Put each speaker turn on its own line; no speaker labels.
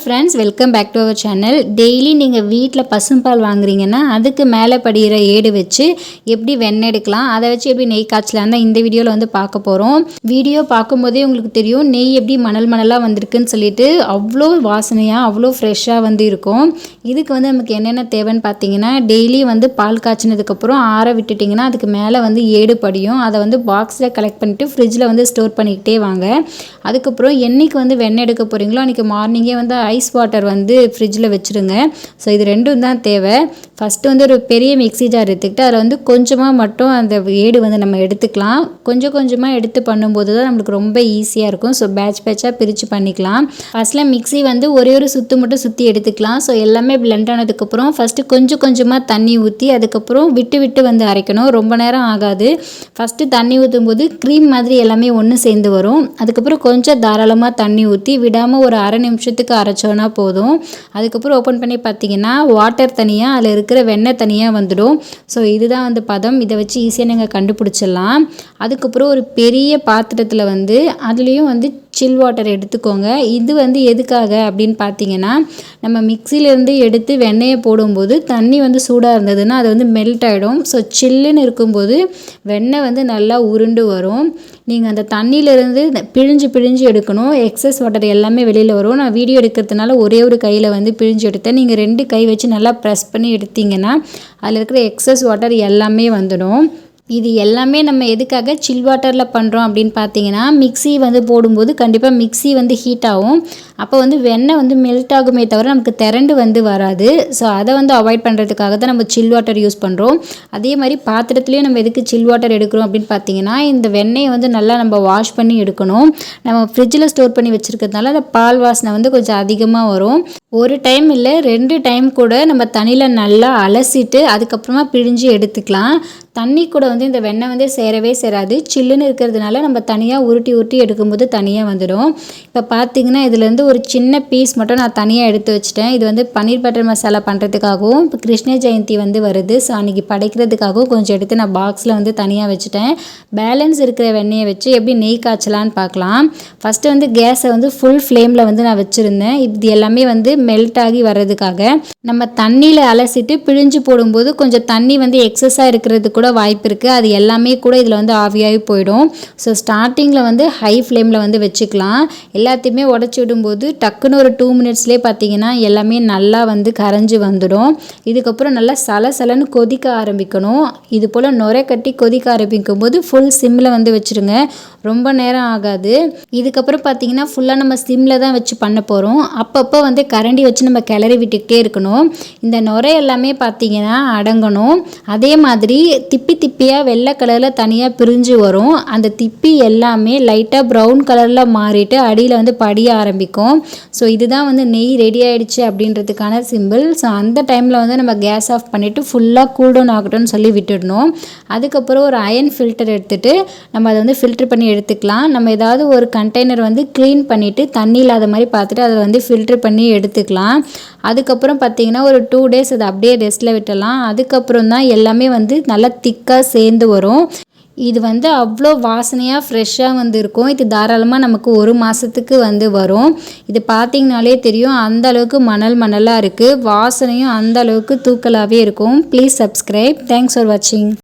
Friends welcome back to our channel daily நீங்கள் வீட்டில் பசும்பால் வாங்குறீங்கன்னா அதுக்கு மேலே படிகிற ஏடு வச்சு எப்படி வெண்ணெய் எடுக்கலாம் அதை வச்சு எப்படி நெய் காய்ச்சலாம் தான் இந்த வீடியோவில் வந்து பார்க்க போகிறோம் வீடியோ பார்க்கும்போதே உங்களுக்கு தெரியும் நெய் எப்படி மணல் மணலாக வந்திருக்குன்னு சொல்லிட்டு அவ்வளோ வாசனையாக அவ்வளோ ஃப்ரெஷ்ஷாக வந்து இருக்கும். இதுக்கு வந்து நமக்கு என்னென்ன தேவைன்னு பார்த்தீங்கன்னா டெய்லி வந்து பால் காய்ச்சினதுக்கப்புறம் ஆற விட்டுட்டிங்கன்னா அதுக்கு மேலே வந்து ஏடு படியும். அதை வந்து பாக்ஸில் கலெக்ட் பண்ணிவிட்டு ஃப்ரிட்ஜில் வந்து ஸ்டோர் பண்ணிக்கிட்டே வாங்க. அதுக்கப்புறம் என்னைக்கு வந்து வெண்ணெய் எடுக்க போகிறீங்களோ அன்றைக்கி மார்னிங்கே வந்து ஐஸ் வாட்டர் வந்து ஃப்ரிட்ஜில் வச்சுருங்க. ஸோ இது ரெண்டும் தான் தேவை. ஃபஸ்ட்டு வந்து ஒரு பெரிய மிக்ஸி ஜார் எடுத்துக்கிட்டு அதில் வந்து கொஞ்சமாக மட்டும் அந்த ஏடு வந்து நம்ம எடுத்துக்கலாம். கொஞ்சம் கொஞ்சமாக எடுத்து பண்ணும்போது தான் நம்மளுக்கு ரொம்ப ஈஸியாக இருக்கும். ஸோ பேட்ச் பேட்சாக பிரித்து பண்ணிக்கலாம். ஃபஸ்ட்டில் மிக்ஸி வந்து ஒரே ஒரு சுற்று மட்டும் சுற்றி எடுத்துக்கலாம். ஸோ எல்லாமே பிளெண்ட் ஆனதுக்கப்புறம் ஃபஸ்ட்டு கொஞ்சம் கொஞ்சமாக தண்ணி ஊற்றி அதுக்கப்புறம் விட்டு விட்டு வந்து அரைக்கணும். ரொம்ப நேரம் ஆகாது. ஃபஸ்ட்டு தண்ணி ஊற்றும் போது க்ரீம் மாதிரி எல்லாமே ஒன்று சேர்ந்து வரும். அதுக்கப்புறம் கொஞ்சம் தாராளமாக தண்ணி ஊற்றி விடாமல் ஒரு அரை நிமிஷத்துக்கு அரை அரைச்சோன்னா போதும். அதுக்கப்புறம் ஓப்பன் பண்ணி பார்த்தீங்கன்னா வாட்டர் தனியாக அதில் இருக்கிற வெண்ணெய் தனியாக வந்துடும். ஸோ இதுதான் வந்து பதம். இதை வச்சு ஈஸியாக நீங்கள் கண்டுபிடிச்சிடலாம். அதுக்கப்புறம் ஒரு பெரிய பாத்திரத்தில் வந்து அதுலேயும் வந்து சில் வாட்டர் எடுத்துக்கோங்க. இது வந்து எதுக்காக அப்படின்னு பார்த்தீங்கன்னா நம்ம மிக்சிலேருந்து எடுத்து வெண்ணெயை போடும்போது தண்ணி வந்து சூடாக இருந்ததுன்னா அது வந்து மெல்ட் ஆகிடும் ஸோ சில்லுன்னு இருக்கும்போது வெண்ணெய் வந்து நல்லா உருண்டு வரும். நீங்கள் அந்த தண்ணியிலேருந்து பிழிஞ்சு பிழிஞ்சு எடுக்கணும். எக்ஸஸ் வாட்டர் எல்லாமே வெளியில் வரும். நான் வீடியோ எடுக்கிறதுனால ஒரே ஒரு கையில் வந்து பிழிஞ்சு எடுத்தேன். நீங்கள் ரெண்டு கை வச்சு நல்லா ப்ரெஸ் பண்ணி எடுத்தீங்கன்னா அதில் இருக்கிற எக்ஸஸ் வாட்டர் எல்லாமே வந்துடும். இது எல்லாமே நம்ம எதுக்காக சில் வாட்டரில் பண்ணுறோம் அப்படின்னு பார்த்தீங்கன்னா மிக்ஸி வந்து போடும்போது கண்டிப்பாக மிக்ஸி வந்து ஹீட் ஆகும். அப்போ வந்து வெண்ணெய் வந்து மெல்ட் ஆகுமே தவிர நமக்கு திரண்டு வந்து வராது. ஸோ அதை வந்து அவாய்ட் பண்ணுறதுக்காக தான் நம்ம சில் வாட்டர் யூஸ் பண்ணுறோம் அதே மாதிரி பாத்திரத்துலேயும் நம்ம எதுக்கு சில் வாட்டர் எடுக்கிறோம் அப்படின்னு பார்த்தீங்கன்னா இந்த வெண்ணெயை வந்து நல்லா நம்ம வாஷ் பண்ணி எடுக்கணும். நம்ம ஃப்ரிட்ஜில் ஸ்டோர் பண்ணி வச்சுருக்கிறதுனால அந்த பால் வாசனை வந்து கொஞ்சம் அதிகமாக வரும். ஒரு டைம் இல்லை ரெண்டு டைம் கூட நம்ம தண்ணியில் நல்லா அலசிட்டு அதுக்கப்புறமா பிழிஞ்சு எடுத்துக்கலாம். தண்ணி கூட வந்து இந்த வெண்ணெய் வந்து சேரவே சேராது. சில்லுன்னு இருக்கிறதுனால நம்ம தனியாக உருட்டி உருட்டி எடுக்கும்போது தனியாக வந்துடும் இப்போ பார்த்தீங்கன்னா இதுலேருந்து ஒரு சின்ன பீஸ் மட்டும் நான் தனியாக எடுத்து வச்சுட்டேன். இது வந்து பன்னீர் பட்டர் மசாலா பண்ணுறதுக்காகவும் இப்போ கிருஷ்ண ஜெயந்தி வந்து வருது. ஸோ அன்றைக்கி படைக்கிறதுக்காகவும் கொஞ்சம் எடுத்து நான் பாக்ஸில் வந்து தனியாக வச்சுட்டேன். பேலன்ஸ் இருக்கிற வெண்ணெயை வச்சு எப்படி நெய் காய்ச்சலான்னு பார்க்கலாம் ஃபஸ்ட்டு வந்து கேஸை வந்து ஃபுல் ஃப்ளேமில் வந்து நான் வச்சுருந்தேன். இது எல்லாமே வந்து மெல்ட் ஆகி வர்றதுக்காக நம்ம தண்ணியில் அலசிட்டு பிழிஞ்சு போடும்போது கொஞ்சம் தண்ணி வந்து எக்ஸஸாக இருக்கிறது கூட வாய்ப்பு இருக்குது அது எல்லாமே கூட இதில் வந்து ஆவியாகி போயிடும். ஸோ ஸ்டார்டிங்கில் வந்து ஹை ஃப்ளேமில் வந்து வச்சுக்கலாம். எல்லாத்தையுமே உடச்சி விடும்போது டக்குன்னு ஒரு டூ மினிட்ஸ்லேயே பார்த்தீங்கன்னா எல்லாமே நல்லா வந்து கரைஞ்சி வந்துடும். இதுக்கப்புறம் நல்லா சலசலன்னு கொதிக்க ஆரம்பிக்கணும். இது போல் நுரை கட்டி கொதிக்க ஆரம்பிக்கும் போது ஃபுல் சிம்மில் வந்து வச்சுருங்க. ரொம்ப நேரம் ஆகாது. இதுக்கப்புறம் பார்த்தீங்கன்னா ஃபுல்லாக நம்ம சிம்மில் தான் வச்சு பண்ண போகிறோம் அப்பப்போ வந்து கரண்டி வச்சு நம்ம கிளறி விட்டுக்கிட்டே இருக்கணும். இந்த நுரை எல்லாமே பார்த்தீங்கன்னா அடங்கணும். அதே மாதிரி திப்பி திப்பியாக வெள்ளை கலரில் தனியாக பிரிஞ்சு வரும். அந்த திப்பி எல்லாமே லைட்டாக ப்ரௌன் கலரில் மாறிட்டு அடியில் வந்து படிய ஆரம்பிக்கும். ஸோ இதுதான் வந்து நெய் ரெடி ஆகிடுச்சு அப்படின்றதுக்கான சிம்பிள் ஸோ அந்த டைமில் வந்து நம்ம கேஸ் ஆஃப் பண்ணிவிட்டு ஃபுல்லாக கூல்டவுன் ஆகட்டும்னு சொல்லி விட்டுடணும். அதுக்கப்புறம் ஒரு அயன் ஃபில்டர் எடுத்துகிட்டு நம்ம அதை வந்து ஃபில்டர் பண்ணி எடுத்துக்கலாம். நம்ம ஏதாவது ஒரு கண்டெய்னர் வந்து க்ளீன் பண்ணிவிட்டு தண்ணி இல்லாத மாதிரி பார்த்துட்டு அதை வந்து ஃபில்டர் பண்ணி எடுத்துக்கலாம். அதுக்கப்புறம் பார்த்திங்கன்னா ஒரு டூ டேஸ் அதை அப்படியே ரெஸ்ட்டில் விட்டலாம் அதுக்கப்புறம் தான் எல்லாமே வந்து நல்லா திக்காக சேர்ந்து வரும். இது வந்து அவ்வளோ வாசனையாக ஃப்ரெஷ்ஷாக வந்து இருக்கும் இது தாராளமாக நமக்கு ஒரு மாதத்துக்கு வந்து வரும். இது பார்த்திங்கனாலே தெரியும் அந்த அளவுக்கு மணல் மணலாக இருக்குது வாசனையும் அந்த அளவுக்கு தூக்கலாகவே இருக்கும். ப்ளீஸ் சப்ஸ்கிரைப் தேங்க்ஸ் ஃபார் வாட்சிங்